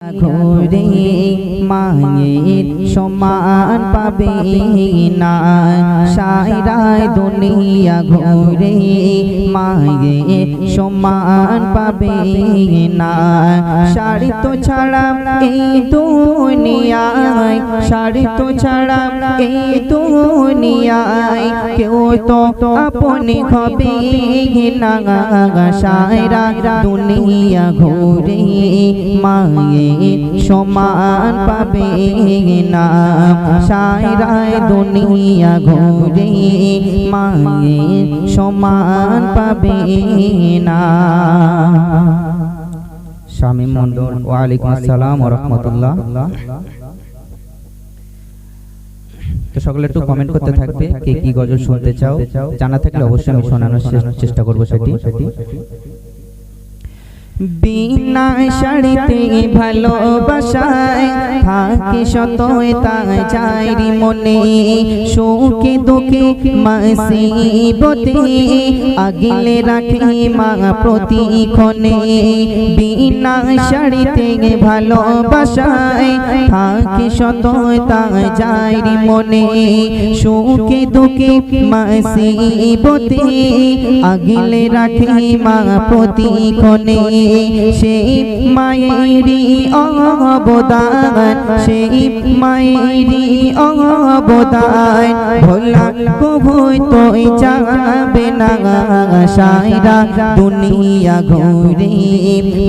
ঘুরে মায়ের সমান পাবে না। সাইরায় দুনিয়া ঘুরে মায়ের সমান পাবে না। শাড়ি তো ছাড়া এই দুনিয়ায় শাড়ি তো ছাড়া এই দুনিয়ায় কেউ তো আপনি হবে না। সাইরা দুনিয়া ঘুরে মায়ের সমান পাবে না। সাইরায় দুনিয়া ঘুরে মায়ের সমান পাবে না। স্বামী মন্ডল ওয়ালাইকুম আসসালাম রাহমাতুল্লাহ। তো সকলে একটু কমেন্ট করতে থাকবে, কে কি গজল শুনতে চাও, জানা থাকলে অবশ্যই আমি শোনানোর চেষ্টা করব সেটি। বিনা শাড়িতে ভালোবাসায় থাকে শতই তা যাইরি মনে সুখে দুঃখে মাসিবতে আগিলে রাখে মা প্রতিক্ষণে। বিনা শাড়িতে ভালোবাসায় থাকে শতই তা যাইরি মনে সুখে দুঃখে মাসিবতে আগিলে রাখে মা প্রতিক্ষণে। সেই মায়েরই অবদান, সেই মায়েরই অবদান। ভোলা কবুই তোই যাবে না, সাইরা দুনিয়া ঘুরে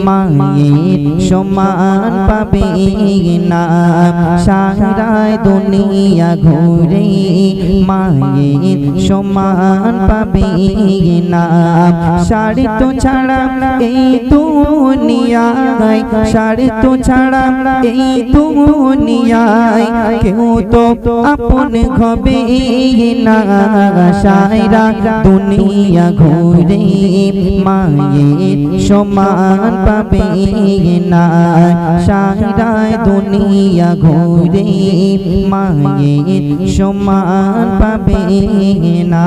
মায়ের সমান পাবে না। সাইরা দুনিয়া ঘুরে মায়ের সমান পাবে না। শাড়ি তো ছাড়া এই দুনিয়ায় তো ছাড়া এই দুনিয়ায় কেউ তো আপন হবে না। সাইরা দুনিয়া ঘুরে মায়ের সমান পাবে না। সাইরা দুনিয়া ঘুরে মায়ের সমান পাবে না।